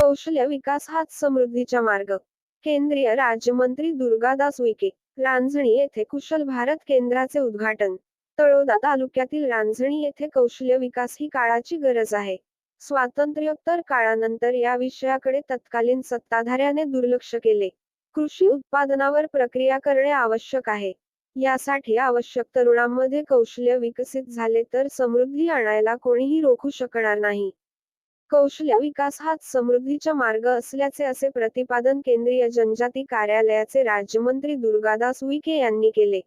कौशल्य विकास हाच समृद्धीचा मार्ग. केंद्रीय राज्यमंत्री दुर्गादास विके रांजणी येथे कुशल भारत केंद्राचे उद्घाटन. तळोदा तालुक्यातील रांजणी येथे कौशल्य विकास ही काळाची गरज आहे. स्वातंत्र्योत्तर काळानंतर या विषयाकडे तत्कालीन सत्ताधाऱ्याने दुर्लक्ष केले. कृषी उत्पादनावर प्रक्रिया करणे आवश्यक आहे. यासाठी आवश्यक तरुणांमध्ये कौशल्य विकसित झाले तर समृद्धी आणायला कोणीही रोखू शकणार नाही. कौशल्य विकास हाच समृद्धीचा मार्ग असल्याचे असे प्रतिपादन केंद्रीय जनजाती कार्यालयाचे राज्यमंत्री दुर्गादास विखे यांनी केले.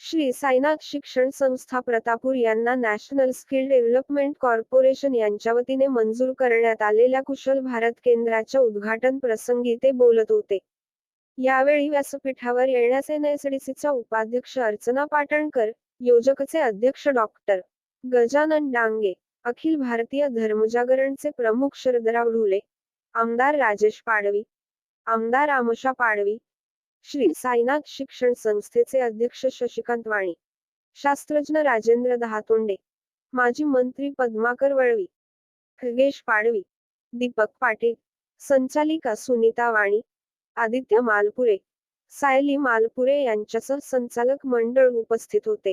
श्री साईनाथ शिक्षण संस्था प्रतापूर यांना नॅशनल स्किल डेव्हलपमेंट कॉर्पोरेशन यांच्या वतीने मंजूर करण्यात आलेल्या कुशल भारत केंद्राच्या उद्घाटन प्रसंगी ते बोलत होते. यावेळी व्यासपीठावर येण्यास एनएसडीसीच्या उपाध्यक्ष अर्चना पाटणकर योजकचे अध्यक्ष डॉक्टर गजानन डांगे अखिल भारतीय धर्मजागरणचे प्रमुख शरदराव ढुले आमदार राजेश पाडवी आमदार आमुषा पाडवी श्री साईनाथ शिक्षण संस्थेचे अध्यक्ष शशिकांत वाणी शास्त्रज्ञ राजेंद्र दहातोंडे माजी मंत्री पद्माकर वळवी खगेश पाडवी दीपक पाटील संचालिका सुनीता वाणी आदित्य मालपुरे सायली मालपुरे यांच्यासह संचालक मंडळ उपस्थित होते.